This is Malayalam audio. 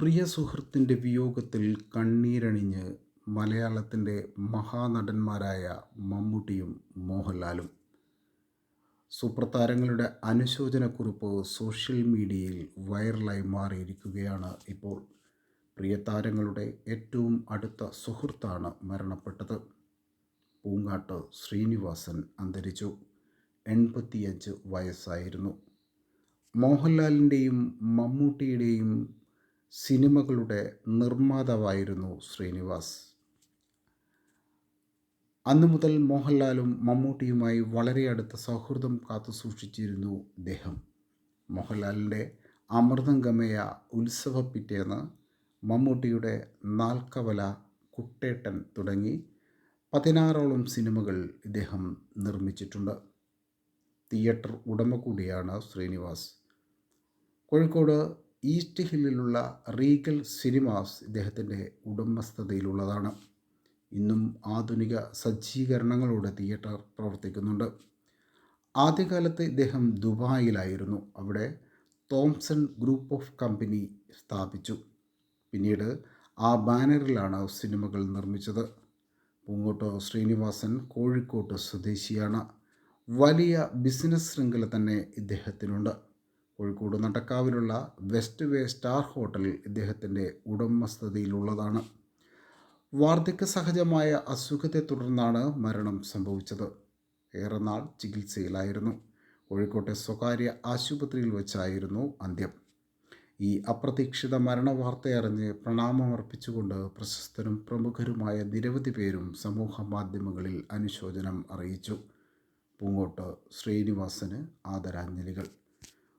പ്രിയ സുഹൃത്തിന്റെ വിയോഗത്തിൽ കണ്ണീരണിഞ്ഞ് മലയാളത്തിന്റെ മഹാനടന്മാരായ മമ്മൂട്ടിയും മോഹൻലാലും. സൂപ്രതാരങ്ങളുടെ അനുശോചനക്കുറിപ്പ് സോഷ്യൽ മീഡിയയിൽ വൈറലായി മാറിയിരിക്കുകയാണ് ഇപ്പോൾ. പ്രിയ താരങ്ങളുടെ ഏറ്റവും അടുത്ത സുഹൃത്താണ് മരണപ്പെട്ടത്. പൂങ്കാട്ട് ശ്രീനിവാസൻ അന്തരിച്ചു. എൺപത്തിയഞ്ച് വയസ്സായിരുന്നു. മോഹൻലാലിന്റെയും മമ്മൂട്ടിയുടെയും സിനിമകളുടെ നിർമ്മാതാവായിരുന്നു ശ്രീനിവാസ്. അന്നു മുതൽ മോഹൻലാലും മമ്മൂട്ടിയുമായി വളരെ അടുത്ത സൗഹൃദം കാത്തുസൂക്ഷിച്ചിരുന്നു ഇദ്ദേഹം. മോഹൻലാലിന്റെ അമൃതം ഗമയ ഉത്സവ പിറ്റേന്ന് മമ്മൂട്ടിയുടെ നാൽക്കവല കുട്ടേട്ടൻ തുടങ്ങി പതിനാറോളം സിനിമകൾ ഇദ്ദേഹം നിർമ്മിച്ചിട്ടുണ്ട്. തിയേറ്റർ ഉടമ കൂടിയാണ് ശ്രീനിവാസ്. കോഴിക്കോട് ഈസ്റ്റ് ഹില്ലിലുള്ള റീഗൽ സിനിമാസ് ഇദ്ദേഹത്തിന്റെ ഉടമസ്ഥതയിലുള്ളതാണ്. ഇന്നും ആധുനിക സജ്ജീകരണങ്ങളോടെ തിയേറ്റർ പ്രവർത്തിക്കുന്നുണ്ട്. ആദ്യകാലത്ത് ഇദ്ദേഹം ദുബായിലായിരുന്നു. അവിടെ തോംസൺ ഗ്രൂപ്പ് ഓഫ് കമ്പനി സ്ഥാപിച്ചു. പിന്നീട് ആ ബാനറിലാണ് സിനിമകൾ നിർമ്മിച്ചത്. പൂങ്കോട്ടോ ശ്രീനിവാസൻ കോഴിക്കോട്ട് സ്വദേശിയാണ്. വലിയ ബിസിനസ് ശൃംഖല തന്നെ ഇദ്ദേഹത്തിനുണ്ട്. കോഴിക്കോട് നടക്കാവിലുള്ള വെസ്റ്റ് വേ സ്റ്റാർ ഹോട്ടലിൽ ഇദ്ദേഹത്തിന്റെ ഉടമസ്ഥതയിലുള്ളതാണ്. വാർദ്ധക്യ സഹജമായ അസുഖത്തെ തുടർന്നാണ് മരണം സംഭവിച്ചത്. ഏറെ നാൾ ചികിത്സയിലായിരുന്നു. കോഴിക്കോട്ടെ സ്വകാര്യ ആശുപത്രിയിൽ വെച്ചായിരുന്നു അന്ത്യം. ഈ അപ്രതീക്ഷിത മരണവാർത്തയറിഞ്ഞ് പ്രണാമമർപ്പിച്ചുകൊണ്ട് പ്രശസ്തരും പ്രമുഖരുമായ നിരവധി പേരും സമൂഹ മാധ്യമങ്ങളിൽ അനുശോചനം അറിയിച്ചു. പൂങ്ങോട്ട് ശ്രീനിവാസന് ആദരാഞ്ജലികൾ.